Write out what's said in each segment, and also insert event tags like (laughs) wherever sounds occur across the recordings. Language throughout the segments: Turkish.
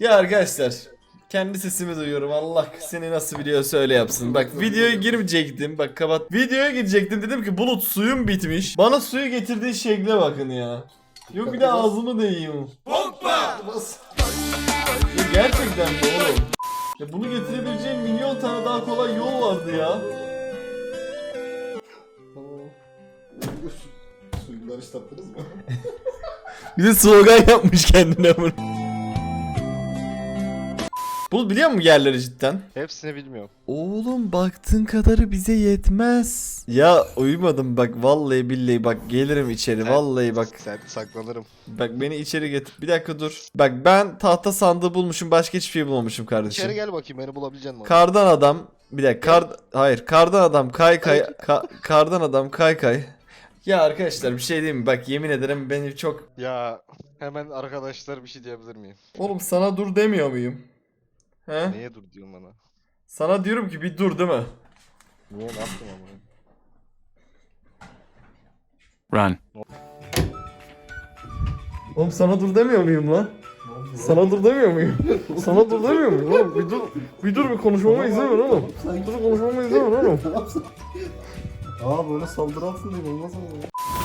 Ya arkadaşlar kendi sesimi duyuyorum. Allah seni nasıl biliyorsa öyle yapsın. Bak videoya girmeyecektim. Bak kapat. Videoya girecektim. Dedim ki Bulut suyum bitmiş. Bana suyu getirdiği şekle bakın ya. Yok bir de ağzımı değeyim. Bas. Ya gerçekten mi oğlum? Ya bunu getirebileceğim milyon tane daha kolay yol vardı ya. Suyu karıştırdınız mı? Bir de slogan yapmış kendine bunu. Bulut biliyor musun yerleri cidden? Hepsini bilmiyorum. Oğlum baktığın kadarı bize yetmez. Ya uyumadım bak vallahi billahi bak gelirim içeri Sen- vallahi bak. Sen saklanırım. Bak beni içeri getir. Bir dakika dur. Bak ben tahta sandığı bulmuşum başka hiçbir şey bulmamışım kardeşim. İçeri gel bakayım beni bulabileceksin mi? Kardan adam bir dakika kar hayır kardan adam kay kay ka- kardan adam kay kay. Ya arkadaşlar bir şey diyeyim mi? Bak yemin ederim beni çok Ya hemen arkadaşlar bir şey diyebilir miyim? Oğlum sana dur demiyor muyum? He? Neye dur diyorsun bana? Sana diyorum ki bir dur değil mi? Niye ne yaptım ama? Run. Oğlum sana dur demiyor muyum lan? Sana dur demiyor muyum? Sana dur demiyor muyum oğlum? Bir dur, bir dur bir konuşmama izin ver oğlum. Dur konuşmama izin ver oğlum. Aa böyle saldırı altındayım olmaz ama.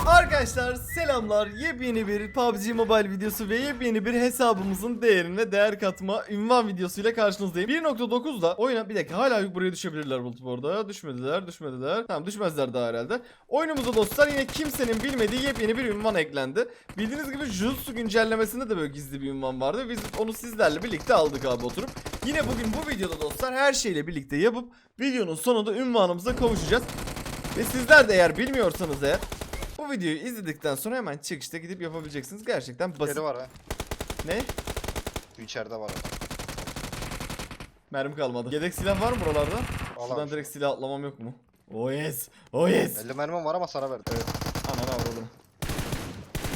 Arkadaşlar selamlar. Yepyeni bir PUBG Mobile videosu ve yepyeni bir hesabımızın değerine değer katma ünvan videosuyla karşınızdayım. 1.9'da oyuna bir dakika hala buraya düşebilirler bulut bu arada. Düşmediler, düşmediler. Tamam düşmezler daha herhalde. Oyunumuza dostlar yine kimsenin bilmediği yepyeni bir ünvan eklendi. Bildiğiniz gibi Jutsu güncellemesinde de böyle gizli bir ünvan vardı. Biz onu sizlerle birlikte aldık abi oturup. Yine bugün bu videoda dostlar her şeyle birlikte yapıp videonun sonunda ünvanımıza kavuşacağız. Ve sizler de eğer bilmiyorsanız eğer bu videoyu izledikten sonra hemen çıkışta gidip yapabileceksiniz. Gerçekten basit. Biri var ha. Ne? İçeride var. Mermi kalmadı. Yedek silah var mı buralarda? Al Şuradan direkt silah atlamam yok mu? Oh yes. Oh yes. 50 mermim var ama sana verdim. Evet. Aman avradım.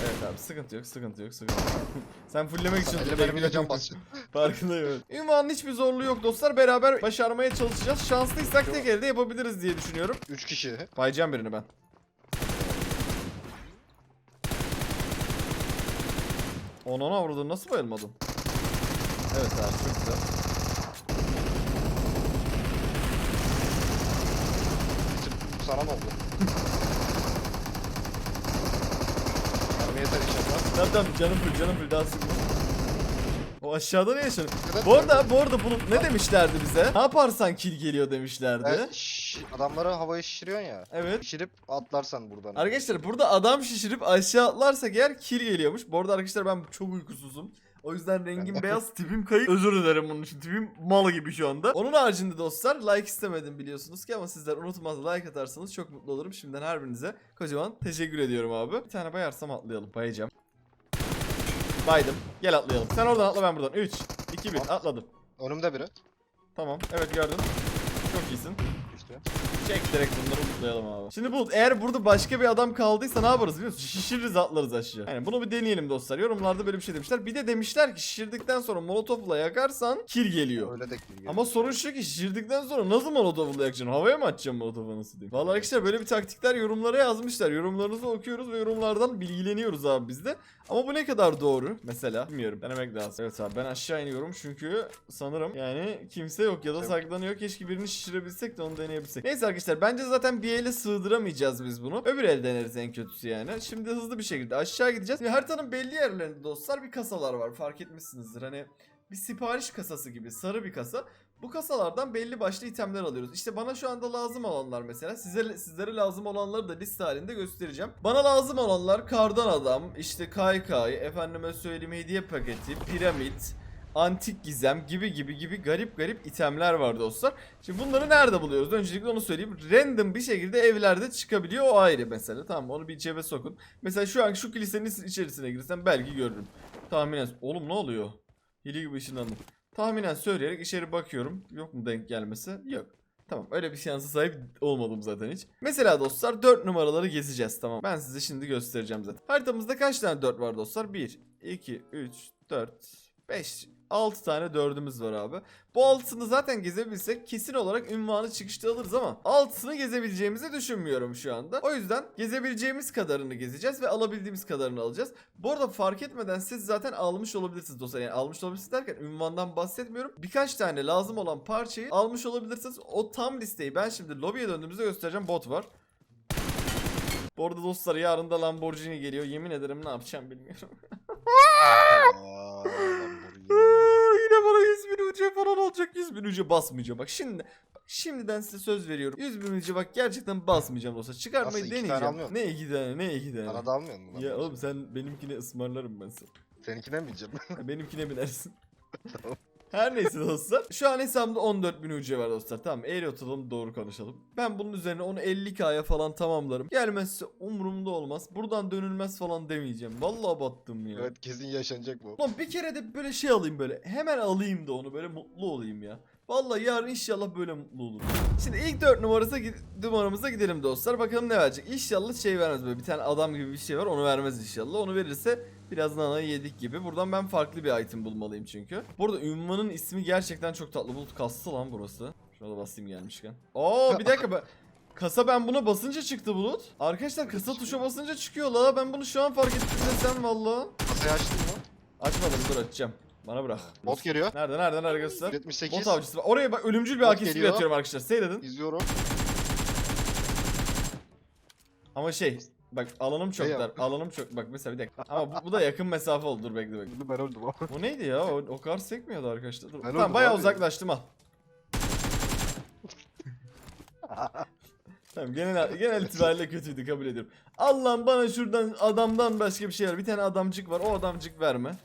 Evet abi sıkıntı yok sıkıntı yok sıkıntı yok. (laughs) Sen fulllemek için 50 dur, mermiyle can basacağım. (laughs) Farkındayım evet. Ünvanın hiçbir zorluğu yok dostlar. Beraber başarmaya çalışacağız. Şanslıysak tek elde yapabiliriz diye düşünüyorum. 3 kişi. Bayacağım birini ben. Onu ona vurdun nasıl bayılmadın? Evet abi çok güzel. Sana ne oldu? Mermi yeter inşallah. Tamam tamam canım full canım full daha sıkma. O aşağıda ne yaşanıyor? Neden Bu arada bu arada bunu ne demişlerdi bize? Ne yaparsan kill geliyor demişlerdi. Evet, adamları havaya şişiriyorsun ya. Evet. Şişirip atlarsan buradan. Arkadaşlar burada adam şişirip aşağı atlarsak eğer kill geliyormuş. Bu arada arkadaşlar ben çok uykusuzum. O yüzden rengim (laughs) beyaz, tipim kayıp. Özür dilerim bunun için. Tipim malı gibi şu anda. Onun haricinde dostlar like istemedim biliyorsunuz ki ama sizler unutmaz like atarsanız çok mutlu olurum. Şimdiden her birinize kocaman teşekkür ediyorum abi. Bir tane bayarsam atlayalım. Bayacağım. Baydım. Gel atlayalım. Sen oradan atla ben buradan. 3, 2, 1 atladım. Önümde biri. Tamam. Evet gördüm. Çok iyisin. İşte. Çek direkt bunları mutlayalım abi. Şimdi Bulut eğer burada başka bir adam kaldıysa ne yaparız biliyor musun? Şişiririz atlarız aşağı. Yani bunu bir deneyelim dostlar. Yorumlarda böyle bir şey demişler. Bir de demişler ki şişirdikten sonra molotofla yakarsan kill geliyor. Öyle de geliyor. Ama sorun şu ki şişirdikten sonra nasıl molotofla yakacaksın? Havaya mı atacaksın molotofu nasıl diyeyim? Vallahi arkadaşlar böyle bir taktikler yorumlara yazmışlar. Yorumlarınızı okuyoruz ve yorumlardan bilgileniyoruz abi biz de. Ama bu ne kadar doğru mesela bilmiyorum. Denemek lazım. Evet abi ben aşağı iniyorum çünkü sanırım yani kimse yok ya da saklanıyor. Keşke birini şişirebilsek de onu deneyebilsek. Neyse arkadaşlar bence zaten bir ele sığdıramayacağız biz bunu. Öbür el deneriz en kötüsü yani. Şimdi hızlı bir şekilde aşağı gideceğiz. Ve haritanın belli yerlerinde dostlar bir kasalar var. Fark etmişsinizdir. Hani bir sipariş kasası gibi sarı bir kasa. Bu kasalardan belli başlı itemler alıyoruz. İşte bana şu anda lazım olanlar mesela. Size sizlere lazım olanları da liste halinde göstereceğim. Bana lazım olanlar kardan adam, işte kaykay, efendime söyleyeyim hediye paketi, piramit, antik gizem gibi gibi gibi garip garip itemler var dostlar. Şimdi bunları nerede buluyoruz? Öncelikle onu söyleyeyim. Random bir şekilde evlerde çıkabiliyor o ayrı mesela. Tamam onu bir cebe sokun. Mesela şu an şu kilisenin içerisine girsem belki görürüm. Tahminen. Oğlum ne oluyor? Hili gibi ışınlandım. Tahminen söyleyerek içeri bakıyorum. Yok mu denk gelmesi? Yok. Tamam öyle bir şansa sahip olmadım zaten hiç. Mesela dostlar 4 numaraları gezeceğiz tamam. Ben size şimdi göstereceğim zaten. Haritamızda kaç tane 4 var dostlar? 1, 2, 3, 4, 5 6 tane 4'ümüz var abi. Bu 6'sını zaten gezebilsek kesin olarak ünvanı çıkışta alırız ama 6'sını gezebileceğimizi düşünmüyorum şu anda. O yüzden gezebileceğimiz kadarını gezeceğiz ve alabildiğimiz kadarını alacağız. Bu arada fark etmeden siz zaten almış olabilirsiniz dostlar. Yani almış olabilirsiniz derken ünvandan bahsetmiyorum. Birkaç tane lazım olan parçayı almış olabilirsiniz. O tam listeyi ben şimdi lobiye döndüğümüzde göstereceğim. Bot var. Bu arada dostlar yarın da Lamborghini geliyor. Yemin ederim ne yapacağım bilmiyorum. (laughs) (laughs) Bana 100 bin ucu falan olacak. 100 bin ucu basmayacağım. Bak şimdi şimdiden size söz veriyorum. 100 bin ucu bak gerçekten basmayacağım dostlar. Çıkarmayı Nasıl, iki tane deneyeceğim. Ne iki tane ne iki tane. Bana da almıyor musun? Ya oğlum sen benimkine ısmarlarım ben sana. Seninkine mi yiyeceğim? Benimkine binersin. (laughs) Her neyse dostlar. Şu an hesabımda 14 bin UC var dostlar. Tamam eğri oturalım doğru konuşalım. Ben bunun üzerine onu 50k'ya falan tamamlarım. Gelmezse umurumda olmaz. Buradan dönülmez falan demeyeceğim. Vallahi battım ya. evet kesin yaşanacak bu. Ulan bir kere de böyle şey alayım böyle. Hemen alayım da onu böyle mutlu olayım ya. Vallahi yarın inşallah böyle mutlu olurum. Şimdi ilk 4 numarası numaramıza gidelim dostlar. Bakalım ne verecek. İnşallah şey vermez böyle bir tane adam gibi bir şey var. Onu vermez inşallah. Onu verirse biraz nana yedik gibi. Buradan ben farklı bir item bulmalıyım çünkü. Burada ünvanın ismi gerçekten çok tatlı. Bulut kastı lan burası. Şuna da basayım gelmişken. Oo bir dakika ben... Kasa ben buna basınca çıktı bulut. Arkadaşlar kasa tuşa basınca çıkıyor la. Ben bunu şu an fark ettim desem valla. Kasayı açtın mı? Açmadım dur açacağım. Bana bırak. Bot geliyor. Nerede nerede nerede göster. 78. Bot avcısı. Oraya bak ölümcül bir AK'si atıyorum arkadaşlar. Seyredin. İzliyorum. Ama şey bak alanım çok Şey dar. yap. Alanım çok bak mesela bir dakika. (laughs) Ama bu, bu da yakın mesafe oldu. Dur bekle bekle. Ben öldüm ama. Bu neydi ya? O, o kadar sekmiyordu arkadaşlar. Dur. Ben tamam bayağı abi. uzaklaştım al. (laughs) tamam genel, genel itibariyle kötüydü kabul ediyorum. Allah'ım bana şuradan adamdan başka bir şey ver. Bir tane adamcık var. O adamcık verme.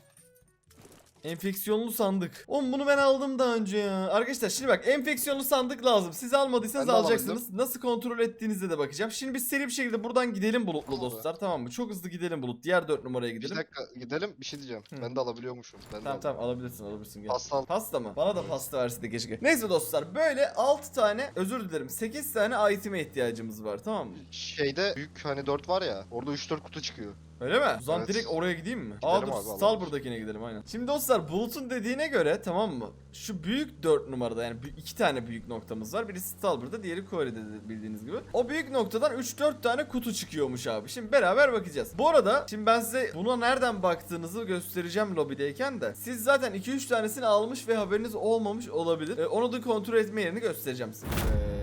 Enfeksiyonlu sandık. Oğlum bunu ben aldım daha önce ya. Arkadaşlar şimdi bak enfeksiyonlu sandık lazım. Siz almadıysanız Ben de alacaksınız. Nasıl kontrol ettiğinizde de bakacağım. Şimdi biz seri bir şekilde buradan gidelim bulutlu Tamam. dostlar tamam mı? Çok hızlı gidelim bulut. Diğer 4 numaraya Bir gidelim. dakika gidelim bir şey diyeceğim. Hı. Ben de alabiliyormuşum. Ben de Tamam aldım. tamam alabilirsin alabilirsin gel. Pasta al. Pasta mı? Bana da pasta versin de keşke. Neyse dostlar böyle 6 tane özür dilerim 8 tane item'e ihtiyacımız var tamam mı? Şeyde büyük hani 4 var ya. Orada 3-4 kutu çıkıyor. Öyle mi? O zaman Evet. direkt oraya gideyim mi? Gidelim Aa dur abi, alalım. Stalber'dakine gidelim aynen. Şimdi dostlar Bulut'un dediğine göre tamam mı? Şu büyük 4 numarada yani iki tane büyük noktamız var. Birisi Stalber'da diğeri Kore'de de bildiğiniz gibi. O büyük noktadan 3-4 tane kutu çıkıyormuş abi. Şimdi beraber bakacağız. Bu arada şimdi ben size buna nereden baktığınızı göstereceğim lobideyken de. Siz zaten 2-3 tanesini almış ve haberiniz olmamış olabilir. Ee, onu da kontrol etme yerini göstereceğim size.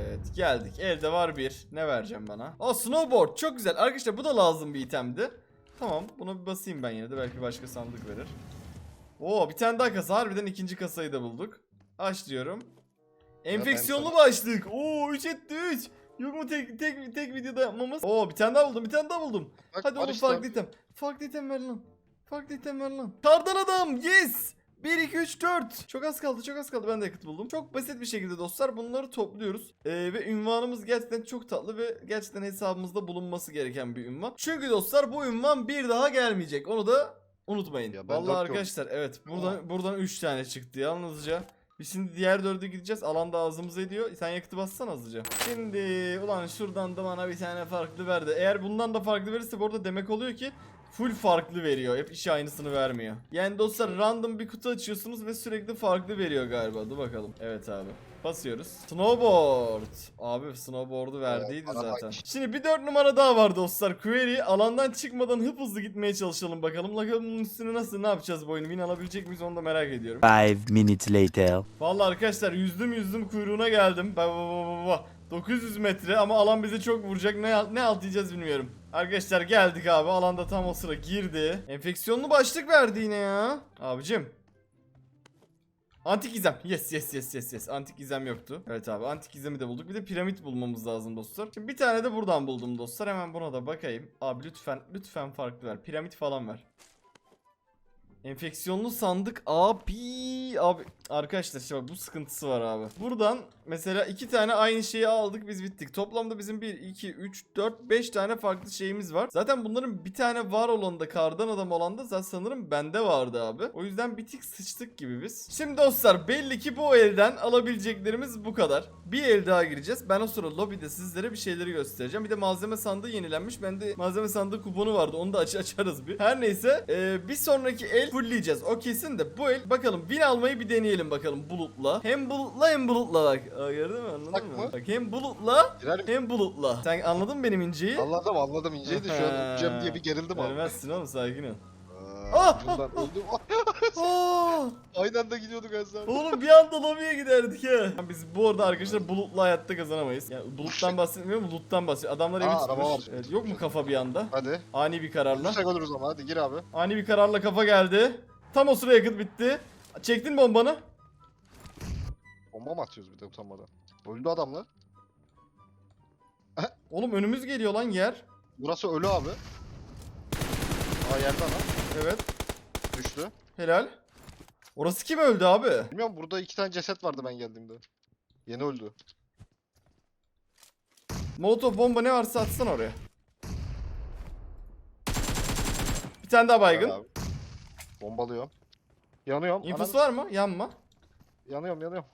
Evet geldik. Elde var bir. Ne vereceğim bana? O snowboard çok güzel. Arkadaşlar bu da lazım bir itemdi. Tamam buna bir basayım ben yine de belki başka sandık verir. Oo bir tane daha kasa harbiden ikinci kasayı da bulduk. Aç diyorum. Enfeksiyonlu başlık. Oo 3 etti 3. Yok mu tek tek tek videoda yapmamız? Oo bir tane daha buldum bir tane daha buldum. Bak, Hadi oğlum işte. farklı item. Farklı item ver lan. Farklı item ver lan. Kardan adam yes. 1 2 3 4. Çok az kaldı çok az kaldı ben de yakıt buldum. Çok basit bir şekilde dostlar bunları topluyoruz. Ee, ve ünvanımız gerçekten çok tatlı ve gerçekten hesabımızda bulunması gereken bir ünvan. Çünkü dostlar bu ünvan bir daha gelmeyecek. Onu da unutmayın. Ya ben Vallahi dört arkadaşlar evet buradan buradan 3 tane çıktı yalnızca. Biz şimdi diğer dördü gideceğiz. Alanda ağzımıza ediyor. Sen yakıtı bassana hızlıca. Şimdi ulan şuradan da bana bir tane farklı verdi. Eğer bundan da farklı verirse bu arada demek oluyor ki full farklı veriyor. Hep işi aynısını vermiyor. Yani dostlar random bir kutu açıyorsunuz ve sürekli farklı veriyor galiba. Dur bakalım. Evet abi. Basıyoruz. Snowboard. Abi snowboard'u verdiydi bana zaten. bak. Şimdi bir dört numara daha var dostlar. Query. Alandan çıkmadan hıp hızlı gitmeye çalışalım bakalım. Bakalım üstüne nasıl ne yapacağız bu oyunu? Win alabilecek miyiz onu da merak ediyorum. Five minutes later. Vallahi arkadaşlar yüzdüm yüzdüm kuyruğuna geldim. Ba, ba, ba, ba, ba. 900 metre ama alan bizi çok vuracak. Ne ne alt diyeceğiz bilmiyorum. Arkadaşlar geldik abi. Alanda tam o sıra girdi. Enfeksiyonlu başlık verdi yine ya. Abicim. Antik gizem. Yes yes yes yes yes. Antik gizem yoktu. Evet abi antik gizemi de bulduk. Bir de piramit bulmamız lazım dostlar. Şimdi bir tane de buradan buldum dostlar. Hemen buna da bakayım. Abi lütfen lütfen farklı ver. Piramit falan ver. Enfeksiyonlu sandık abi abi Arkadaşlar işte bak bu sıkıntısı var abi. Buradan mesela iki tane aynı şeyi aldık biz bittik. Toplamda bizim 1, 2, 3, 4, 5 tane farklı şeyimiz var. Zaten bunların bir tane var olan da kardan adam olan da zaten sanırım bende vardı abi. O yüzden bir tık sıçtık gibi biz. Şimdi dostlar belli ki bu elden alabileceklerimiz bu kadar. Bir el daha gireceğiz. Ben o sırada lobide sizlere bir şeyleri göstereceğim. Bir de malzeme sandığı yenilenmiş. Bende malzeme sandığı kuponu vardı. Onu da aç (laughs) açarız bir. Her neyse e, bir sonraki el fullleyeceğiz. O kesin de bu el bakalım win almayı bir deneyelim bakalım bulutla. Hem bulutla hem bulutla bak. Aa, gördün mü anladın Bak mı? mı? Bak hem bulutla Girer mi? hem bulutla. Sen anladın mı benim inceyi? Anladım anladım inceydi şu an öleceğim diye bir gerildim abi. Vermezsin oğlum sakin ol. Ah! öldüm. Aa! Aynı anda gidiyorduk Ezra. Oğlum bir anda lobiye giderdik ha. Biz bu arada arkadaşlar bulutla hayatta kazanamayız. Yani buluttan bahsetmiyorum buluttan bahsediyorum. Adamlar evi Aa, araba tutmuş. var. Evet, yok mu kafa bir anda? Hadi. Ani bir kararla. Ölürsek ölürüz ama hadi gir abi. Ani bir kararla kafa geldi. Tam o sıra yakıt bitti. Çektin bombanı. Bomba mı atıyoruz bir de utanmadan? Öldü adam lan. Oğlum önümüz geliyor lan yer. Burası ölü abi. Aa yerde adam. Evet. Düştü. Helal. Orası kim öldü abi? Bilmiyorum burada iki tane ceset vardı ben geldiğimde. Yeni öldü. Molotov bomba ne varsa atsana oraya. Bir tane daha baygın. Abi. Bombalıyorum. Yanıyorum. İnfosu Anam- var mı? Yanma. Yanıyorum yanıyorum.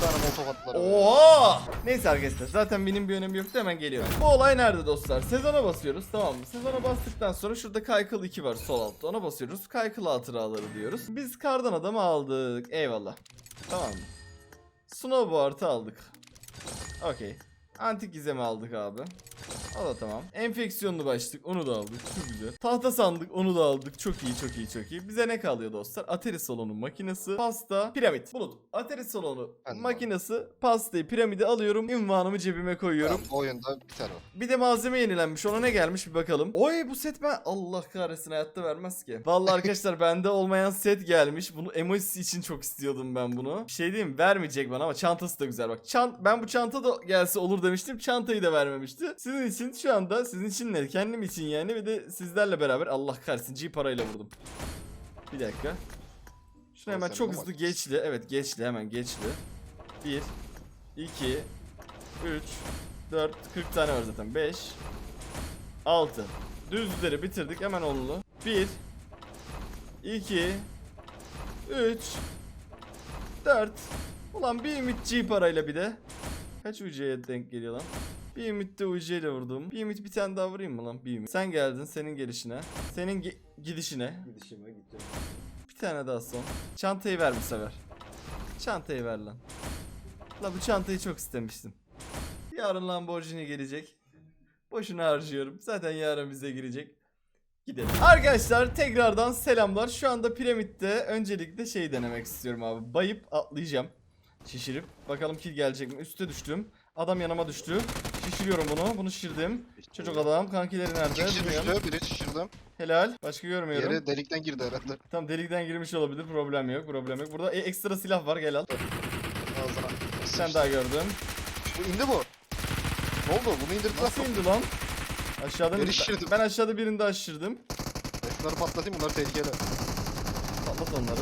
Tane molotof attılar. Oha! Neyse arkadaşlar zaten benim bir önemi yoktu hemen geliyorum. Bu olay nerede dostlar? Sezona basıyoruz tamam mı? Sezona bastıktan sonra şurada Kaykıl 2 var sol altta ona basıyoruz. Kaykıl hatıraları diyoruz. Biz kardan adamı aldık. Eyvallah. Tamam mı? Snowboard'ı aldık. Okey. Antik gizemi aldık abi. O da tamam. Enfeksiyonlu başlık onu da aldık. Çok güzel. Tahta sandık onu da aldık. Çok iyi çok iyi çok iyi. Bize ne kalıyor dostlar? Atari salonu makinesi, pasta, piramit. Bulut. Atari salonu Ben de makinesi, pastayı, piramidi alıyorum. Ünvanımı cebime koyuyorum. Tamam, bu oyunda bir tane var. Bir de malzeme yenilenmiş. Ona ne gelmiş bir bakalım. Oy bu set ben Allah kahretsin hayatta vermez ki. Vallahi arkadaşlar (laughs) bende olmayan set gelmiş. Bunu emojisi için çok istiyordum ben bunu. Bir şey diyeyim vermeyecek bana ama çantası da güzel bak. Çant ben bu çanta da gelse olur demiştim. Çantayı da vermemişti. Sizin için şu anda sizin için ne? Kendim için yani ve de sizlerle beraber Allah kahretsin G parayla vurdum. Bir dakika. Şunu hemen çok hızlı geçli. Evet geçli hemen geçli. 1 2 3 4 40 tane var zaten. 5 6 Düzleri bitirdik hemen onlu. 1 2 3 4 Ulan bir ümit G parayla bir de. Kaç UC'ye denk geliyor lan? Bir ümit de UC ile vurdum. Bir ümit bir tane daha vurayım mı lan? Bir ümit. Sen geldin senin gelişine. Senin ge- gidişine. Gidişime gideceğim. Bir tane daha son. Çantayı ver bu sefer. Çantayı ver lan. La bu çantayı çok istemiştim. Yarın Lamborghini gelecek. Boşuna harcıyorum. Zaten yarın bize girecek. Gidelim. Arkadaşlar tekrardan selamlar. Şu anda piramitte öncelikle şey denemek istiyorum abi. Bayıp atlayacağım. Şişirip. Bakalım kill gelecek mi? Üste düştüm. Adam yanıma düştü. Şişiriyorum bunu. Bunu şişirdim. Çocuk adam. Kankileri nerede? Kişi Bilmiyorum. düştü, biri şişirdim. Helal. Başka görmüyorum. Diğeri delikten girdi herhalde. Tam delikten girmiş olabilir. Problem yok. Problem yok. Burada e- ekstra silah var. Gel al. Ağzına. Sen daha gördüm. Bu indi bu. Ne oldu? Bunu indirdiler. Nasıl indi lan? Ben, şişirdim. ben aşağıda birini daha şişirdim. Bunları patlatayım bunlar tehlikeli. Patlat onları.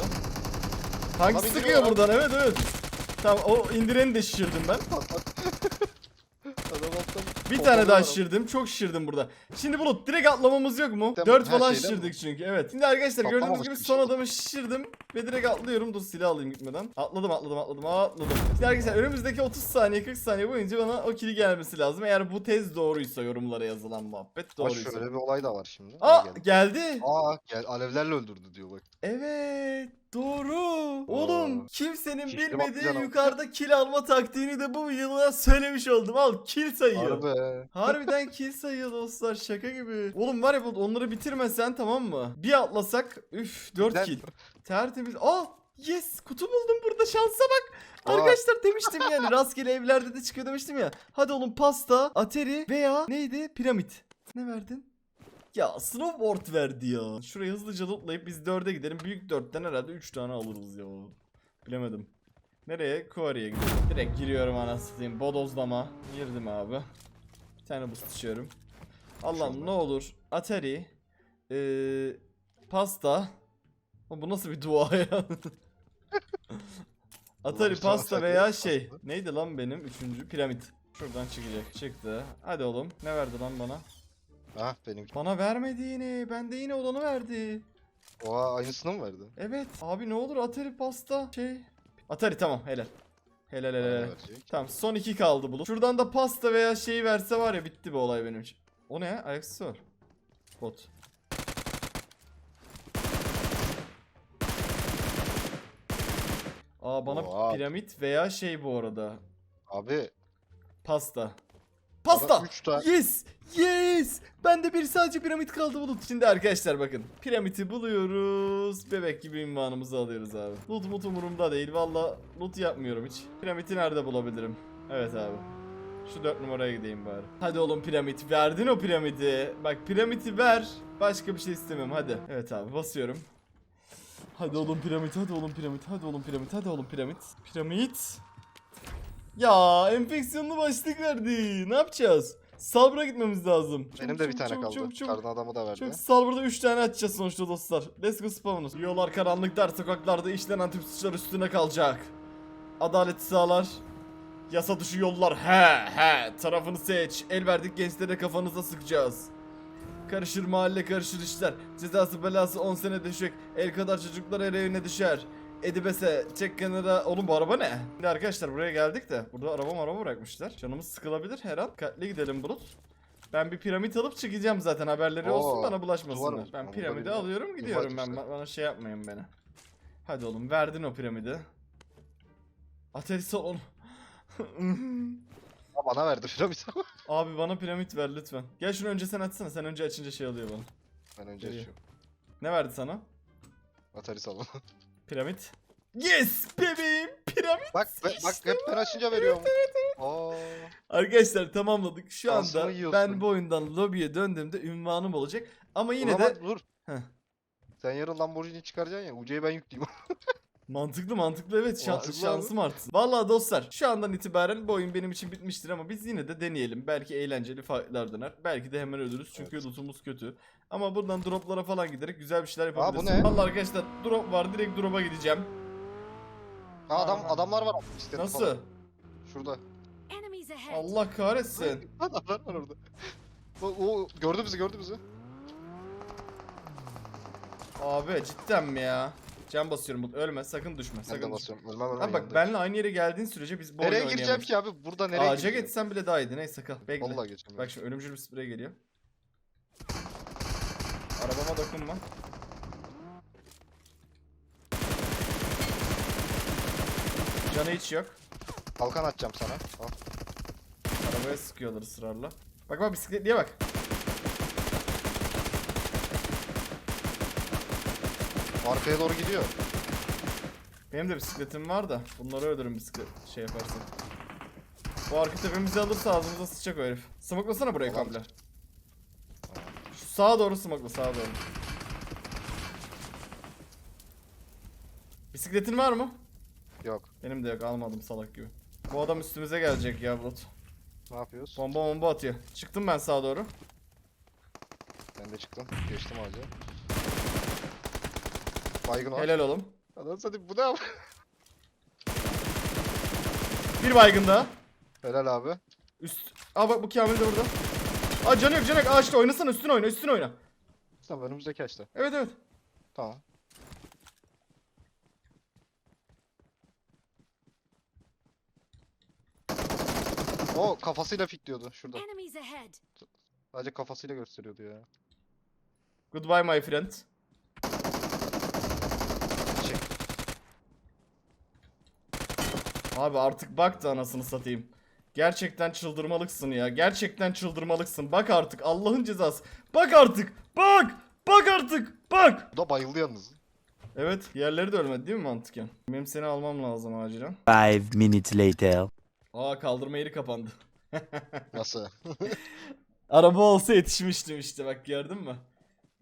Tank Adam sıkıyor buradan evet evet. Tamam o indireni de şişirdim ben. (laughs) alttan. Bir tane daha şişirdim. Çok şişirdim burada. Şimdi Bulut direkt atlamamız yok mu? Tamam, 4 her falan şeyden şişirdik çünkü evet. Şimdi arkadaşlar gördüğünüz Patlamamış gibi bir son şey. adamı şişirdim. Ve direkt atlıyorum. Dur silah alayım gitmeden. Atladım atladım atladım atladım. Şimdi arkadaşlar önümüzdeki 30 saniye 40 saniye boyunca bana o kili gelmesi lazım. Eğer bu tez doğruysa yorumlara yazılan muhabbet Aa, doğruysa. şöyle bir olay da var şimdi. Aa Geldi. geldi. Aa gel alevlerle öldürdü diyor bak. Evet doğru. Oğlum kimsenin şişli bilmediği yukarıda kill alma taktiğini de bu yılda söylemiş oldum. Al kill sayıyor. Harbi. Harbiden kill sayıyor dostlar şaka gibi. Oğlum var ya bu- onları bitirmesen tamam mı? Bir atlasak üf 4 Neden? kill. Tertemiz. Aa yes kutu buldum burada şansa bak. Aa. Arkadaşlar demiştim yani rastgele evlerde de çıkıyor demiştim ya. Hadi oğlum pasta, ateri veya neydi? Piramit. Ne verdin? Ya snowboard verdi ya. Şurayı hızlıca lootlayıp biz 4'e gidelim. Büyük 4'ten herhalde 3 tane alırız ya. Bilemedim. Nereye? Quarry'e gidiyorum. Direkt giriyorum anasını. Bodozlama. Girdim abi. Bir tane boost içiyorum. Allah'ım ne olur. Atari. Ee, pasta. Bu nasıl bir dua ya? (laughs) Atari pasta veya şey. Neydi lan benim üçüncü piramit. Şuradan çıkacak. Çıktı. Hadi oğlum. Ne verdi lan bana? Ha benim. Bana vermedi yine. Bende yine olanı verdi. Oha aynısını mı verdi? Evet. Abi ne olur Atari pasta şey. Atari tamam helal. Helal helal. Helal. Tamam son iki kaldı bulut. Şuradan da pasta veya şeyi verse var ya bitti bu olay benim için. O ne? Var. Bot. Aa bana Oha. piramit veya şey bu arada. Abi. Pasta. Pasta. 3 tane. Yes! Yes! Bende bir sadece piramit kaldı bulut. Şimdi arkadaşlar bakın. Piramiti buluyoruz. Bebek gibi ünvanımızı alıyoruz abi. Loot mut umurumda değil. Valla loot yapmıyorum hiç. Piramiti nerede bulabilirim? Evet abi. Şu dört numaraya gideyim bari. Hadi oğlum piramit. Verdin o piramidi. Bak piramiti ver. Başka bir şey istemem hadi. Evet abi basıyorum. Hadi oğlum piramit, hadi oğlum piramit, hadi oğlum piramit, hadi oğlum piramit. Piramit. Ya enfeksiyonlu başlık verdi. Ne yapacağız? Salbura gitmemiz lazım. Benim Çabuk, de bir çabuk, tane çabuk, kaldı. çabuk, çabuk. Kardan adamı da verdi. Çok Salbur'da 3 tane açacağız sonuçta dostlar. Let's go spawners. Yollar karanlık dar sokaklarda işlenen tüm suçlar üstüne kalacak. Adalet sağlar. Yasa dışı yollar he he tarafını seç. El verdik gençlere kafanıza sıkacağız. Karışır mahalle karışır işler. Cezası belası 10 sene düşecek. El kadar çocuklar el evine düşer. Edibese çek kenara. Oğlum bu araba ne? Şimdi arkadaşlar buraya geldik de. Burada araba araba bırakmışlar. Canımız sıkılabilir her an. Dikkatli gidelim Bulut. Ben bir piramit alıp çıkacağım zaten haberleri olsun Oo, bana duvar bulaşmasınlar. mı? Ben piramidi alıyorum Duvar gidiyorum ben. işte. Bana şey yapmayın beni. Hadi oğlum verdin o piramidi. Atari salon. Ha, bana verdi piramit. (laughs) Abi bana piramit ver lütfen. Gel şunu önce sen açsana. Sen önce açınca şey alıyor bana. ben önce Geliyor. açıyorum. Ne verdi sana? Atari salonu. Piramit. Yes bebeğim piramit. bak be- bak hep ben açınca veriyorum. Aa. Arkadaşlar tamamladık. Şu Şansımı anda yiyorsun. ben bu oyundan lobiye döndüğümde ünvanım olacak. Ama yine de dur. Heh. Sen yarın Lamborghini çıkaracaksın ya. Ucu'yu ben yükleyeyim. (laughs) Mantıklı mantıklı evet şa- Mantıklı şansım artsın. Vallahi dostlar şu andan itibaren bu oyun benim için bitmiştir ama biz yine de deneyelim. Belki eğlenceli fightlar döner. Belki de hemen ölürüz çünkü Evet. lootumuz kötü. Ama buradan droplara falan giderek güzel bir şeyler bu yapabiliriz. ne? Vallahi arkadaşlar drop var direkt drop'a gideceğim. ha adam Aa. adamlar var. İstedi Nasıl? falan. Şurada. Allah kahretsin. (laughs) Adamlar var orada. O, o gördü bizi gördü bizi. Abi cidden mi ya? Can basıyorum bu ölme sakın düşme Ben sakın de düşme. basıyorum. Ölmem ölmem. Abi bak yanındayım. benle aynı yere geldiğin sürece biz bu oyunu Nereye gireceğim oynayamayız. ki abi? Burada nereye Ağaca gireceğim? geçsen bile daha iyiydi neyse kal bekle. Vallahi geçeceğim. Bak şimdi ölümcül bir sprey geliyor. Arabama dokunma. Canı hiç yok. Kalkan atacağım sana. Al. Arabaya sıkıyorlar ısrarla. Bak bak bisikletliye bak. Arkaya doğru gidiyor. Benim de bisikletim var da bunları öldürün bisiklet şey yaparsan. Bu arka tepemizi alırsa ağzımıza sıçacak o herif. Smoklasana burayı Tamam. komple. Şu sağa doğru smokla sağa doğru. Bisikletin var mı? Yok. Benim de yok almadım salak gibi. Bu adam üstümüze gelecek ya Bulut. Ne yapıyoruz? Bomba bomba atıyor. Çıktım ben sağa doğru. Ben de çıktım. Geçtim ağaca. Baygın var. Helal oğlum. Adam hadi bu ne abi? (laughs) Bir baygın daha. Helal abi. Üst. Aa bak bu Kamil de burada. Aa canı yok canı yok. Ağaçta oynasana üstüne oyna üstüne oyna. Tamam önümüzdeki açtı. Evet evet. Tamam. O kafasıyla fitliyordu şurada. Enemies ahead. Sadece kafasıyla gösteriyordu ya. Goodbye my friend. Abi artık bak da anasını satayım. Gerçekten çıldırmalıksın ya. Gerçekten çıldırmalıksın. Bak artık Allah'ın cezası. Bak artık. Bak. Bak artık. Bak. bu da bayıldı yalnız. Evet yerleri de ölmedi değil mi mantıken? Benim seni almam lazım acilen. Five minutes later. Aa kaldırma yeri kapandı. (laughs) Nasıl? (laughs) Araba olsa yetişmiştim işte bak gördün mü?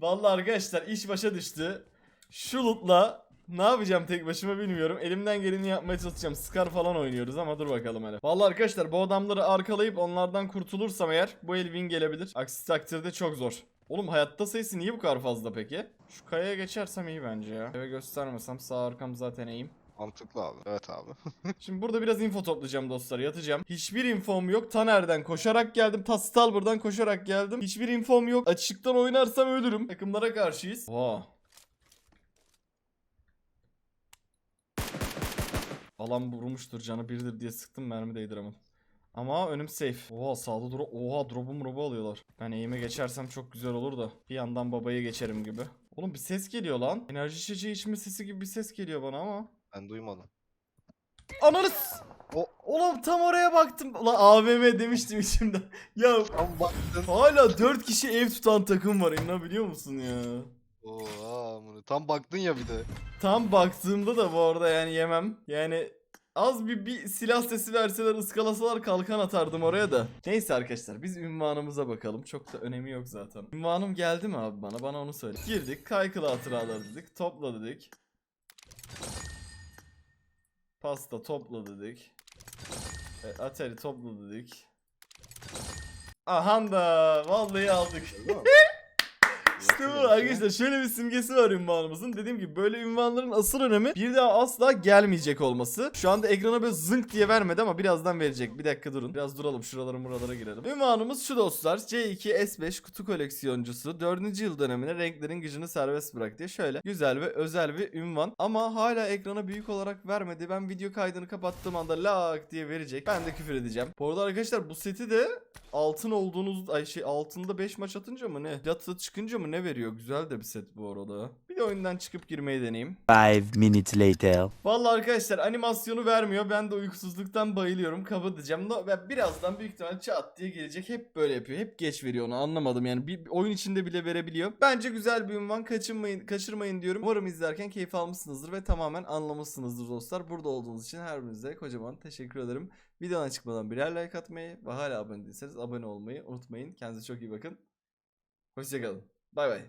Vallahi arkadaşlar iş başa düştü. Şu lootla ne yapacağım tek başıma bilmiyorum. Elimden geleni yapmaya çalışacağım. Scar falan oynuyoruz ama dur bakalım hele. Vallahi arkadaşlar bu adamları arkalayıp onlardan kurtulursam eğer bu el win gelebilir. Aksi takdirde çok zor. Oğlum hayatta sayısı niye bu kadar fazla peki? Şu kayaya geçersem iyi bence ya. Eve göstermesem sağ arkam zaten iyiyim. Mantıklı abi. Evet abi. (laughs) Şimdi burada biraz info toplayacağım dostlar. Yatacağım. Hiçbir infom yok. Taner'den koşarak geldim. Ta Stalber'dan koşarak geldim. Hiçbir infom yok. Açıktan oynarsam ölürüm. Takımlara karşıyız. Oha. Alan vurmuştur canı birdir diye sıktım mermi değdiremedim. Ama önüm safe. Oha sağda dro Oha drop'u mrobu alıyorlar. Ben eğime geçersem çok güzel olur da. Bir yandan babaya geçerim gibi. Oğlum bir ses geliyor lan. Enerji içeceği içme sesi gibi bir ses geliyor bana ama. Ben duymadım. Ananız. O- Oğlum tam oraya baktım. Ulan AVM demiştim içimden. (laughs) ya Tam baktın. hala 4 kişi ev tutan takım var inanabiliyor musun ya? Oha amına. Tam baktın ya bir de. Tam baktığımda da bu arada yani yemem. Yani az bir, bir silah sesi verseler ıskalasalar kalkan atardım oraya da. Neyse arkadaşlar biz ünvanımıza bakalım. Çok da önemi yok zaten. Ünvanım geldi mi abi bana? Bana onu söyle. Girdik. Kaykılı hatıralar dedik. Topla dedik. Pasta topla dedik. E, Atari topla dedik. Aha da vallahi aldık. Bu arkadaşlar şöyle bir simgesi var ünvanımızın. Dediğim gibi böyle ünvanların asıl önemi bir daha asla gelmeyecek olması. Şu anda ekrana böyle zınk diye vermedi ama birazdan verecek. Bir dakika durun. Biraz duralım şuralara buralara girelim. Ünvanımız şu dostlar. C2 S5 kutu koleksiyoncusu. 4. yıl dönemine renklerin gücünü serbest bırak diye şöyle güzel ve özel bir ünvan. Ama hala ekrana büyük olarak vermedi. Ben video kaydını kapattığım anda lak diye verecek. Ben de küfür edeceğim. Bu arada arkadaşlar bu seti de altın olduğunuz ay şey altında 5 maç atınca mı ne? Yatı çıkınca mı ne veriyor? Güzel de bir set bu arada. Bir de oyundan çıkıp girmeyi deneyeyim. Five minutes later. Vallahi arkadaşlar animasyonu vermiyor. Ben de uykusuzluktan bayılıyorum. Kapatacağım. No, ben birazdan büyük ihtimal çat diye gelecek. Hep böyle yapıyor. Hep geç veriyor onu. Anlamadım yani. Bir, bir oyun içinde bile verebiliyor. Bence güzel bir ünvan. Kaçırmayın, kaçırmayın diyorum. Umarım izlerken keyif almışsınızdır ve tamamen anlamışsınızdır dostlar. Burada olduğunuz için her birinize kocaman teşekkür ederim. Videodan çıkmadan birer like atmayı ve hala abone değilseniz abone olmayı unutmayın. Kendinize çok iyi bakın. Hoşçakalın. Bay bay.